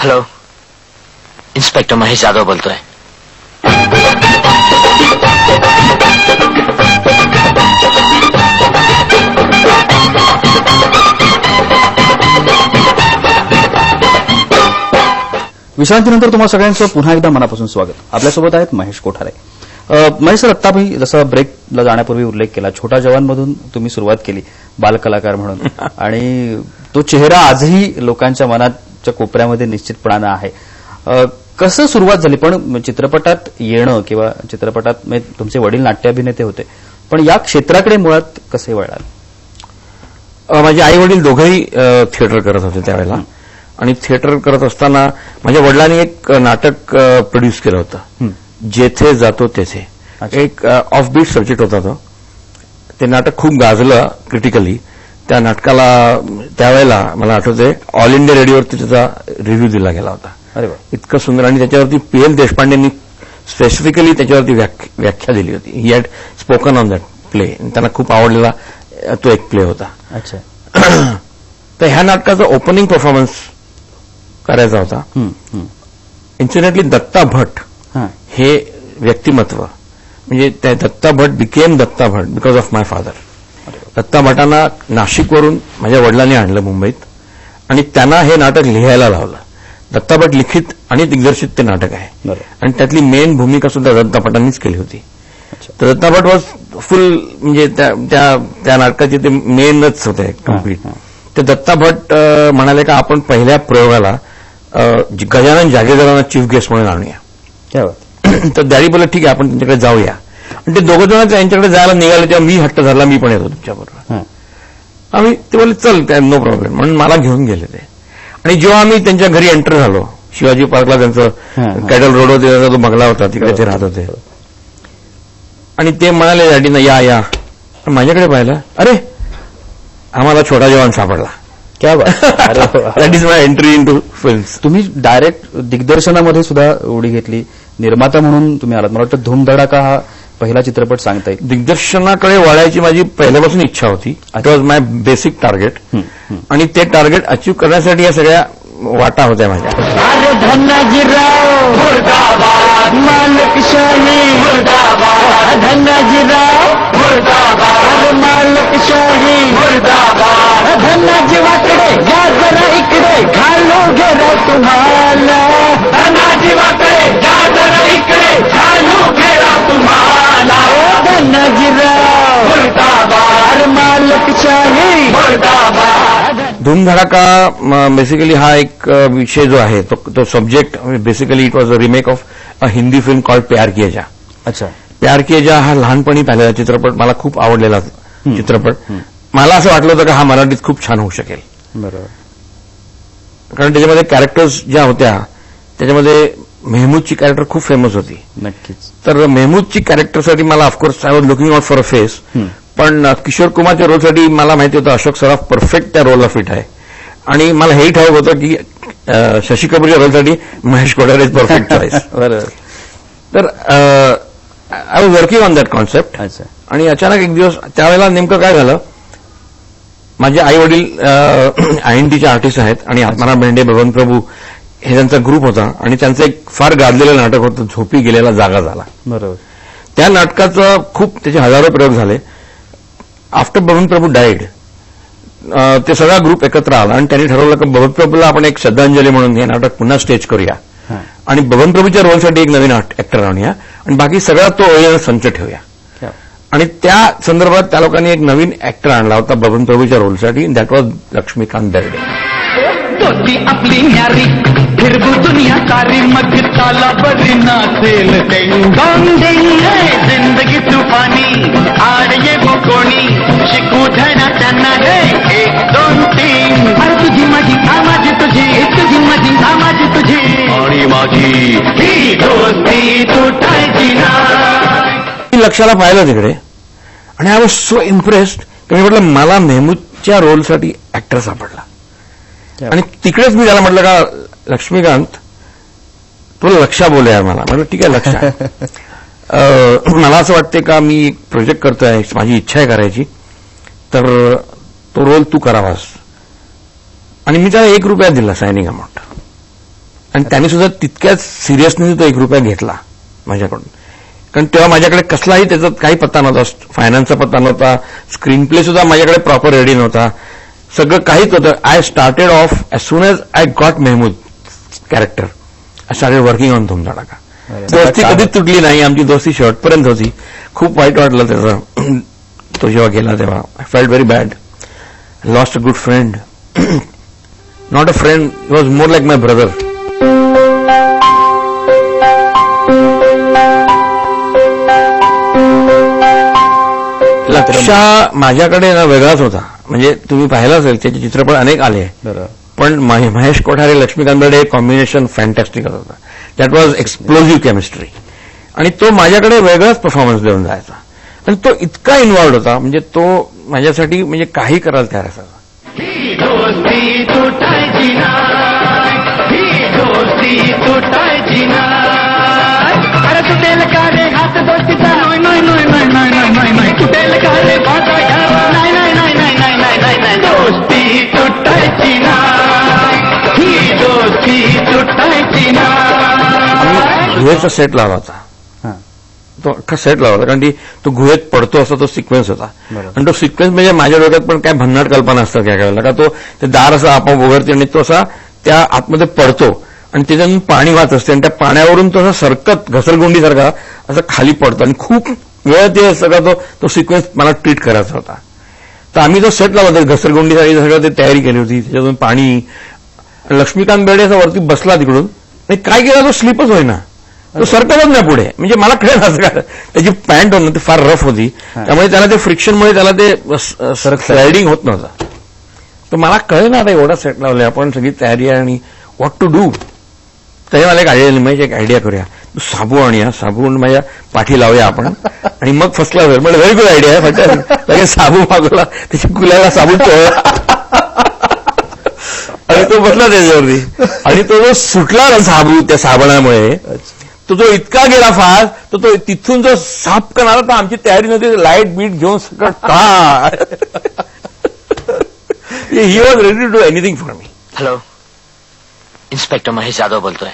Hello inspector Mahesh Jadhav बोलतोय. विश्रांतीनंतर तुम्हा सगळ्यांचं पुन्हा एकदा मनापासून स्वागत. आपल्यासोबत आहेत महेश कोठारे. महेश सर आत्ता मी जसा ब्रेकला जाण्यापूर्वी उल्लेख केला छोटा जवानमधून तुम्ही सुरुवात केली बालकलाकार म्हणून. आणि तो चेहरा आजही लोकांच्या मनाच्या कोपऱ्यामध्ये निश्चितपणानं आहे. कसं सुरुवात झाली? पण चित्रपटात येणं किंवा चित्रपटात म्हणजे तुमचे वडील नाट्याभिनेते होते पण या क्षेत्राकडे मुळात कसे वळाल? माझे आई वडील दोघंही थिएटर करत होते त्यावेळेला. आणि थिएटर करत असताना माझ्या वडिलांनी एक नाटक प्रोड्यूस केलं होतं. जेथे जातो तेथे. एक ऑफ बीट सब्जेक्ट होता तो. ते नाटक खूप गाजलं क्रिटिकली त्या नाटकाला त्यावेळेला मला आठवते ऑल इंडिया रेडिओवरती त्याचा रिव्ह्यू दिला गेला होता. अरे इतकं सुंदर. आणि त्याच्यावरती पी एल देशपांडेंनी स्पेसिफिकली त्याच्यावरती व्याख- व्याख्या दिली होती. He had spoken on that play त्यांना खूप आवडलेला तो एक प्ले होता. अच्छा. तर ह्या नाटकाचा ओपनिंग परफॉर्मन्स करायचा होता. इन्सिडेंटली दत्ता भट हां. हे व्यक्तिमत्व म्हणजे त्या Datta Bhat became Datta Bhat because of my father Datta भटांना नाशिकवरून माझ्या वडिलांनी आणलं मुंबईत. आणि त्यांना हे नाटक लिहायला लावलं. दत्ता भट लिखित आणि दिग्दर्शित ते नाटक आहे. आणि त्यातली मेन भूमिका सुद्धा दत्ता भटांनीच केली होती. तर दत्ता भट वॉज फुल म्हणजे त्या नाटकाचे ते मेनच होते कंप्लीट. ते दत्ता भट अं, म्हणाले का आपण पहिल्या प्रयोगाला गजानन जागेकरांना चीफ गेस्ट म्हणून आणूया. तर डॅडी बोलले ठीक आहे आपण त्यांच्याकडे जाऊया. आणि ते दोघं जण त्यांच्याकडे जायला निघाले तेव्हा मी हट्ट धरला मी पण येतो तुमच्याबरोबर हां. आम्ही ते बोलले चल काय नो प्रॉब्लेम म्हणून मला घेऊन गेले ते. आणि जेव्हा आम्ही त्यांच्या घरी एंटर झालो शिवाजी पार्कला त्यांचं. कॅडल रोड होते त्याचा तो बंगला होता तिकडे ते राहत होते. आणि ते म्हणाले डॅडीनं या या. माझ्याकडे पाहिलं. अरे आम्हाला छोटा जवान सापडला. क्या. That is my entry into films तुम्ही डायरेक्ट दिग्दर्शनामध्ये सुद्धा उडी घेतली. निर्माता म्हणून तुम्ही आलात. मला वाटतं धूमधडाका हा पहिला चित्रपट सांगता येईल दिग्दर्शनाकडे वळायची माझी पहिल्यापासून इच्छा होती. It was my basic target. आणि ते टार्गेट अचीव्ह करण्यासाठी या सगळ्या वाटा होत्या माझ्या. धनाजी वाकडे. या जरा इकडे. घालो घेरा तुम्हाला. धूमधडाका बेसिकली हा एक विषय जो आहे तो तो subject basically it was a remake of a Hindi film called Pyar Kiya Ja अच्छा. प्यार किया जा हा लहानपणी पाहिलेला चित्रपट मला खूप आवडलेला चित्रपट. मला असं वाटलं होतं का हा मराठीत खूप छान होऊ शकेल. बरोबर. कारण त्याच्यामध्ये कॅरेक्टर्स ज्या होत्या त्याच्यामध्ये मेहमूदची कॅरेक्टर खूप फेमस होती. नक्कीच. तर मेहमूदची कॅरेक्टरसाठी मला of course I was looking out for a face. पण किशोर कुमारच्या रोलसाठी मला माहिती होतं अशोक सराफ परफेक्ट त्या रोलला फिट आहे. आणि मला हेही ठाऊक होतं की शशी कपूरच्या रोलसाठी Mahesh Kothare is perfect choice बरोबर. तर I was working on that concept आणि अचानक एक दिवस त्यावेळेला नेमकं काय झालं? माझे आई वडील आय एन टीचे आर्टिस्ट आहेत आणि आत्माराम बेंडे बबन प्रभू हे त्यांचा ग्रुप होता. आणि त्यांचं एक फार गाजलेलं नाटक होतं झोपी गेलेला जागा झाला. बरोबर. त्या नाटकाचं खूप त्याचे हजारो प्रयोग झाले. आफ्टर बबन प्रभू डाईड ते सगळा ग्रुप एकत्र आला आणि त्यांनी ठरवलं की बबन प्रभूला आपण एक श्रद्धांजली म्हणून हे नाटक पुन्हा स्टेज करूया. आणि बबन प्रभूच्या रोलसाठी एक नवीन ऍक्टर आणूया. आणि बाकी सगळा तो ओरिजिनल संच ठेवूया. आणि त्या संदर्भात त्या लोकांनी एक नवीन ऍक्टर आणला होता बबन प्रभूच्या रोलसाठी दॅट वॉज लक्ष्मीकांत दोस्ती आपली न्यारी फिरबू दुनिया सारी मग ताला बरी नाचेल जिंदगी तूफानी आड ये वो कोणी धडा त्यांना रे एक दोन तीन. अरे तुझी माझी माझी तुझी. तुझी माझी माझी तुझी. आणि माझी. ही दोस्ती तुटायची नाही. मी लक्षाला पाहिलं तिकडे. आणि आय वॉज सो इम्प्रेस्ड की मी म्हटलं मला मेहमूदच्या रोलसाठी ऍक्टर सापडला. आणि तिकडेच मी त्याला म्हटलं का लक्ष्मीकांत तुला लक्षा बोलूया यार मला. म्हटलं ठीक आहे लक्ष. मला असं वाटते का मी एक प्रोजेक्ट करतोय माझी इच्छा आहे करायची. तर तो रोल तू करावास. आणि मी त्याला एक रुपया दिला सायनिंग अमाऊंट आणि त्याने सुद्धा तितक्याच सिरियसने तो एक रुपया घेतला माझ्याकडून. कारण तेव्हा माझ्याकडे कसलाही त्याचा काही पत्ता नव्हता फायनान्सचा पत्ता नव्हता स्क्रीन प्ले सुद्धा माझ्याकडे प्रॉपर रेडी नव्हता. सगळं काहीच होतं. I started off as soon as I got Mehmood character I started working on तुमचा टाका दोस्ती कधीच तुटली नाही. आमची दोस्ती शेवटपर्यंत होती. खूप वाईट वाटलं त्याचं. तो जेव्हा गेला तेव्हा. I felt very bad lost a good friend not a friend was more like my brother Laksha माझ्याकडे ना वेगळाच होता. म्हणजे तुम्ही पाहिलं असेल त्याचे चित्रपट अनेक आले. पण महे- महेश कोठारे लक्ष्मीकांत बेर्डे कॉम्बिनेशन फॅन्टॅस्टिक होता दॅट वॉज एक्सप्लोजिव्ह केमिस्ट्री आणि तो माझ्याकडे वेगळाच परफॉर्मन्स देऊन जायचा. आणि तो इतका इन्व्हॉल्ड होता म्हणजे तो माझ्यासाठी म्हणजे काही कराल तयार असावा सेट लावायचा तो अख्खा सेट लावला कारण की तो गुहेत पडतो असा तो सिक्वेन्स होता. आणि तो सिक्वेन्स म्हणजे माझ्या डोक्यात पण काय भन्नाट कल्पना असतात काय करायला का तो ते दार असं आपोआप उघडते आणि तो असा त्या आतमध्ये पडतो. आणि त्याच्यातून पाणी वाहत असते. आणि त्या पाण्यावरून तो असा सरकत घसरगुंडीसारखा असं खाली पडतो. आणि खूप वेळ ते सगळा तो तो सिक्वेन्स मला ट्रीट करायचा होता. तर आम्ही जो सेट लावला घसरगुंडीसाठी सगळं ते तयारी केली होती. त्याच्यातून पाणी. लक्ष्मीकांत बेर्डे असा वरती बसला तिकडून. आणि काय केलं? तो स्लिपच होईना. तो सरकतच नाही पुढे. म्हणजे मला कळलं असं काय त्याची पॅन्ट होती ती फार रफ होती. त्यामुळे त्याला ते फ्रिक्शनमुळे त्याला ते स्लायडिंग होत नव्हतं. तर मला कळलं ना आता एवढा सेट लावलाय. आपण सगळी तयारी आहे आणि व्हॉट टू डू तरी मला एक आयडिया म्हणजे एक आयडिया करूया. तू साबू आणूया. साबू आणून माझ्या पाठी लावूया आपण. आणि मग फसला वेळ म्हणजे व्हेरी गुड आयडिया आहे फक्त लगेच साबू मागवला त्याच्या कुलाला साबू चोळला आणि तो बसला त्याच्यावरती. आणि तो जो सुटला ना साबू त्या साबणामुळे तो जो इतका गेला फास्ट तर तो तिथून जो साप करणार तर आमची तयारी नव्हती लाइट बीट घेऊन सगळं का he was ready to do anything for me hello inspector Mahesh Jadhav बोलतोय.